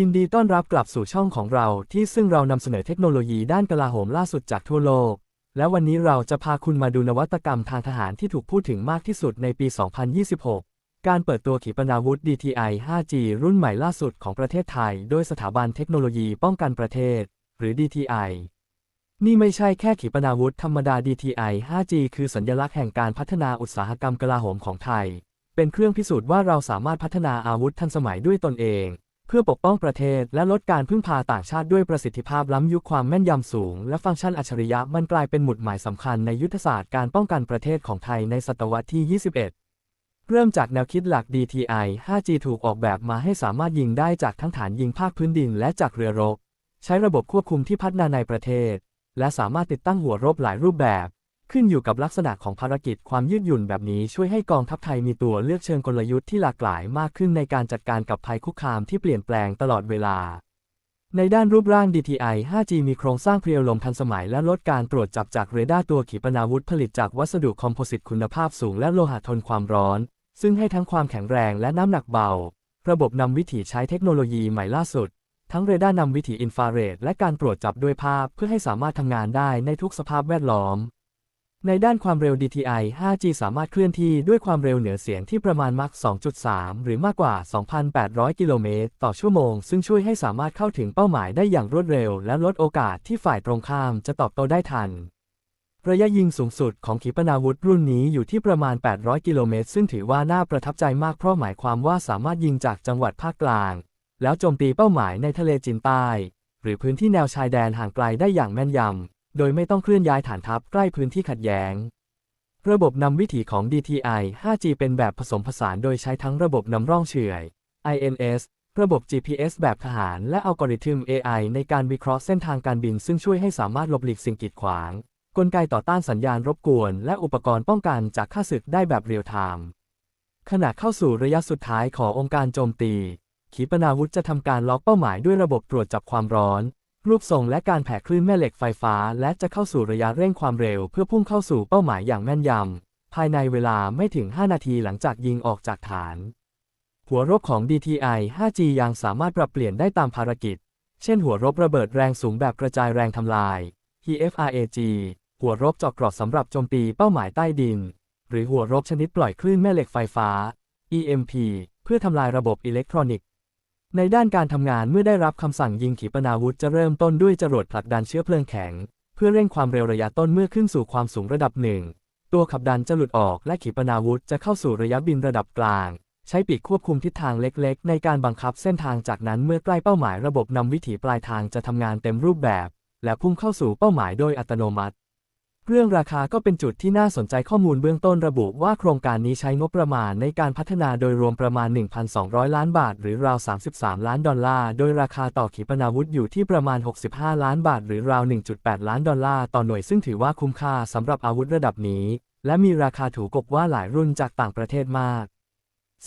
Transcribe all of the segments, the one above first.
ยินดีต้อนรับกลับสู่ช่องของเราที่ซึ่งเรานำเสนอเทคโนโลยีด้านกลาโหมล่าสุดจากทั่วโลก และวันนี้เราจะพาคุณมาดูนวัตกรรมทางทหารที่ถูกพูดถึงมากที่สุดในปี 2026 การเปิดตัวขีปนาวุธ DTI 5G รุ่นใหม่ล่าสุดของประเทศไทย โดยสถาบันเทคโนโลยีป้องกันประเทศ หรือ DTI นี่ไม่ใช่แค่ขีปนาวุธธรรมดา DTI 5G คือสัญลักษณ์แห่งการพัฒนาอุตสาหกรรมกลาโหมของไทย เป็นเครื่องพิสูจน์ว่าเราสามารถพัฒนาอาวุธทันสมัยด้วยตนเอง เพื่อปกป้องประเทศและลดการพึ่งพาต่างชาติด้วยประสิทธิภาพล้ำยุคความแม่นยำสูง และฟังก์ชันอัจฉริยะมันกลายเป็นหมุดหมายสำคัญในยุทธศาสตร์การป้องกันประเทศของไทยในศตวรรษที่ 21 เริ่มจากแนวคิดหลัก DTI 5G ถูกออกแบบมาให้สามารถยิงได้จากทั้งฐานยิงภาคพื้นดินและจากเรือรบ ใช้ระบบควบคุมที่พัฒนาในประเทศ และสามารถติดตั้งหัวรบหลายรูปแบบ ขึ้นอยู่กับลักษณะของภารกิจความยืดหยุ่นแบบนี้ช่วยให้กองทัพไทยมีตัวเลือกเชิงกลยุทธ์ที่หลากหลายมากขึ้นในการจัดการกับภัยคุกคามที่เปลี่ยนแปลงตลอดเวลา ในด้านรูปร่าง DTI 5G มีโครงสร้างเพรียวลมทันสมัยและลดการตรวจจับจากเรดาร์ตัวขีปนาวุธผลิตจากวัสดุคอมโพสิตคุณภาพสูงและโลหะทนความร้อน ซึ่งให้ทั้งความแข็งแรงและน้ำหนักเบา ระบบนำวิถีใช้เทคโนโลยีใหม่ล่าสุดทั้งเรดาร์นำวิถีอินฟราเรดและการตรวจจับด้วยภาพเพื่อให้สามารถทำงานได้ในทุกสภาพแวดล้อม ในด้านความเร็ว DTI 5G สามารถเคลื่อนที่ด้วยความเร็วเหนือเสียงที่ประมาณมัก 2.3 หรือมากกว่า 2,800 กิโลเมตรต่อชั่วโมง ซึ่งช่วยให้สามารถเข้าถึงเป้าหมายได้อย่างรวดเร็ว และลดโอกาสที่ฝ่ายตรงข้ามจะตอบโต้ได้ทัน ระยะยิงสูงสุดของขีปนาวุธรุ่นนี้อยู่ที่ประมาณ 800 กิโลเมตร ซึ่งถือว่าน่าประทับใจมากเพราะหมายความว่าสามารถยิงจากจังหวัดภาคกลาง แล้วโจมตีเป้าหมายในทะเลจีนใต้ หรือพื้นที่แนวชายแดนห่างไกลได้อย่างแม่นยำ โดยไม่ต้องเคลื่อนย้ายฐานทัพใกล้พื้นที่ขัดแย้ง ระบบนำวิถีของ DTI 5G เป็นแบบผสมผสานโดยใช้ทั้งระบบนำร่องเฉื่อย INS ระบบ GPS แบบทหาร และอัลกอริทึม AI ในการวิเคราะห์เส้นทางการบิน ซึ่งช่วยให้สามารถหลบหลีกสิ่งกีดขวาง กลไกต่อต้านสัญญาณรบกวน และอุปกรณ์ป้องกันจากข้าศึกได้แบบเรียลไทม์ ขณะเข้าสู่ระยะสุดท้ายขององค์การโจมตี ขีปนาวุธจะทำการล็อกเป้าหมายด้วยระบบตรวจจับความร้อน รูปทรงและการแผ่คลื่นแม่เหล็กไฟฟ้า และจะเข้าสู่ระยะเร่งความเร็ว เพื่อพุ่งเข้าสู่เป้าหมายอย่างแม่นยำ ภายในเวลาไม่ถึง 5 นาทีหลังจากยิงออกจากฐาน หัวรบของ DTI 5G ยังสามารถปรับเปลี่ยนได้ตามภารกิจ เช่นหัวรบระเบิดแรงสูงแบบกระจายแรงทำลาย HFRAG หัวรบเจาะเกราะสำหรับโจมตีเป้าหมายใต้ดิน หรือหัวรบชนิดปล่อยคลื่นแม่เหล็กไฟฟ้า EMP เพื่อทำลายระบบอิเล็กทรอนิกส์ ในด้านการทำงานเมื่อได้รับคำสั่งยิงขีปนาวุธจะเริ่มต้นด้วยจรวดผลักดันเชื้อเพลิงแข็ง เพื่อเร่งความเร็วระยะต้นเมื่อขึ้นสู่ความสูงระดับหนึ่ง ตัวขับดันจะหลุดออกและขีปนาวุธจะเข้าสู่ระยะบินระดับกลาง ใช้ปีกควบคุมทิศทางเล็กๆ ในการบังคับเส้นทางจากนั้นเมื่อใกล้เป้าหมายระบบนำวิถีปลายทางจะทำงานเต็มรูปแบบ และพุ่งเข้าสู่เป้าหมายโดยอัตโนมัติ เรื่องราคาก็เป็นจุดที่น่าสนใจข้อมูลเบื้องต้นระบุว่าโครงการนี้ใช้งบประมาณในการพัฒนาโดยรวมประมาณ 1,200 ล้านบาท หรือราว 33 ล้านดอลลาร์ โดยราคาต่อขีปนาวุธอยู่ที่ประมาณ 65 ล้านบาท หรือราว 1.8 ล้านดอลลาร์ต่อหน่วยซึ่งถือว่าคุ้มค่าสำหรับอาวุธระดับนี้ และมีราคาถูกกว่าหลายรุ่นจากต่างประเทศมาก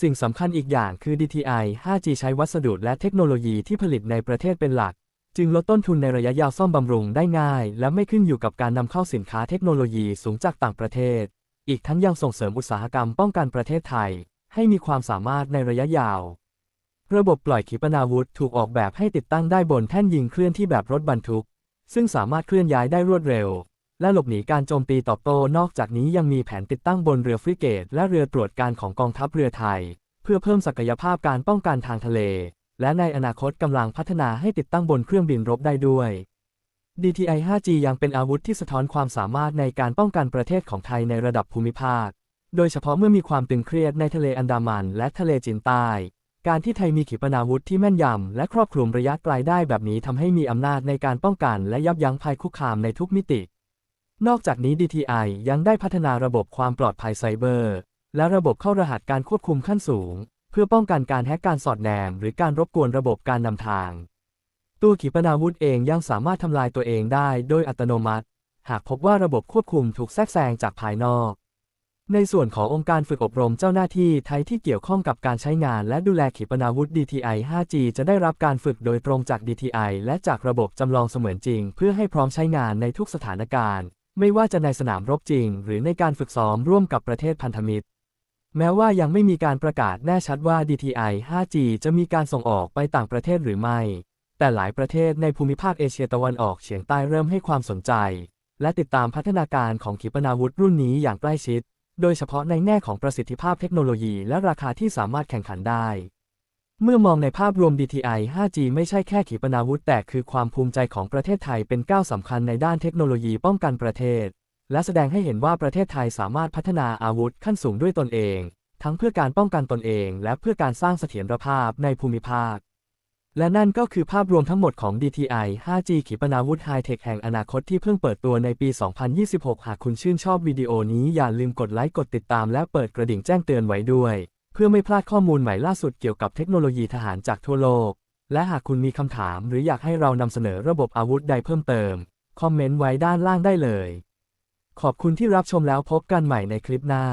สิ่งสำคัญอีกอย่างคือ DTI 5G ใช้วัสดุและเทคโนโลยีที่ผลิตในประเทศเป็นหลัก จึงลดต้นทุนในระยะยาวซ่อมบำรุงได้ง่าย และไม่ขึ้นอยู่กับการนำเข้าสินค้าเทคโนโลยีสูงจากต่างประเทศ อีกทั้งยังส่งเสริมอุตสาหกรรมป้องกันประเทศไทย ให้มีความสามารถในระยะยาว ระบบปล่อยขีปนาวุธถูกออกแบบให้ติดตั้งได้บนแท่นยิงเคลื่อนที่แบบรถบรรทุก ซึ่งสามารถเคลื่อนย้ายได้รวดเร็ว และหลบหนีการโจมตีตอบโต้นอกจากนี้ยังมีแผนติดตั้งบนเรือฟริเกต และเรือตรวจการของกองทัพเรือไทย เพื่อเพิ่มศักยภาพการป้องกันทางทะเล และในอนาคตกำลังพัฒนาให้ติดตั้งบนเครื่องบินรบได้ด้วย DTI 5G ยังเป็นอาวุธที่สะท้อนความสามารถในการป้องกันประเทศของไทยในระดับภูมิภาค โดยเฉพาะเมื่อมีความตึงเครียดในทะเลอันดามันและทะเลจีนใต้ การที่ไทยมีขีปนาวุธที่แม่นยำและครอบคลุมระยะไกลได้แบบนี้ทำให้มีอำนาจในการป้องกันและยับยั้งภัยคุกคามในทุกมิติ นอกจากนี้ DTI ยังได้พัฒนาระบบความปลอดภัยไซเบอร์ และระบบเข้ารหัสการควบคุมขั้นสูง เพื่อป้องกันการแฮกการสอดแนม หรือการรบกวนระบบการนำทาง ตัวขีปนาวุธเองยังสามารถทำลายตัวเองได้โดยอัตโนมัติ หากพบว่าระบบควบคุมถูกแทรกแซงจากภายนอก ในส่วนขององค์การฝึกอบรมเจ้าหน้าที่ไทยที่เกี่ยวข้องกับการใช้งานและดูแลขีปนาวุธ DTI 5G จะได้รับการฝึกโดยตรงจาก DTI และจากระบบจำลองเสมือนจริง เพื่อให้พร้อมใช้งานในทุกสถานการณ์ ไม่ว่าจะในสนามรบจริง หรือในการฝึกซ้อมร่วมกับประเทศพันธมิตร แม้ว่ายังไม่มีการประกาศแน่ชัดว่า DTI 5G จะมีการส่งออกไปต่างประเทศหรือไม่ แต่หลายประเทศในภูมิภาคเอเชียตะวันออกเฉียงใต้เริ่มให้ความสนใจ และติดตามพัฒนาการของขีปนาวุธรุ่นนี้อย่างใกล้ชิด โดยเฉพาะในแง่ของประสิทธิภาพเทคโนโลยีและราคาที่สามารถแข่งขันได้ เมื่อมองในภาพรวม DTI 5G ไม่ใช่แค่ขีปนาวุธแต่คือความภูมิใจของประเทศไทยเป็นก้าวสำคัญในด้านเทคโนโลยีป้องกันประเทศ และแสดงให้เห็นว่าประเทศไทยสามารถพัฒนาอาวุธขั้นสูงด้วยตนเอง ทั้งเพื่อการป้องกันตนเอง และเพื่อการสร้างเสถียรภาพในภูมิภาค และนั่นก็คือภาพรวมทั้งหมดของ DTI 5G ขีปนาวุธไฮเทคแห่งอนาคตที่เพิ่งเปิดตัวในปี 2026 หากคุณชื่นชอบวิดีโอนี้อย่าลืมกดไลค์กดติดตามและเปิดกระดิ่งแจ้งเตือนไว้ด้วย เพื่อไม่พลาดข้อมูลใหม่ล่าสุดเกี่ยวกับเทคโนโลยีทหารจากทั่วโลก และหากคุณมีคำถาม หรืออยากให้เรานำเสนอระบบอาวุธใดเพิ่มเติมคอมเมนต์ไว้ด้านล่างได้เลย ขอบคุณที่รับชมแล้วพบกันใหม่ในคลิปหน้า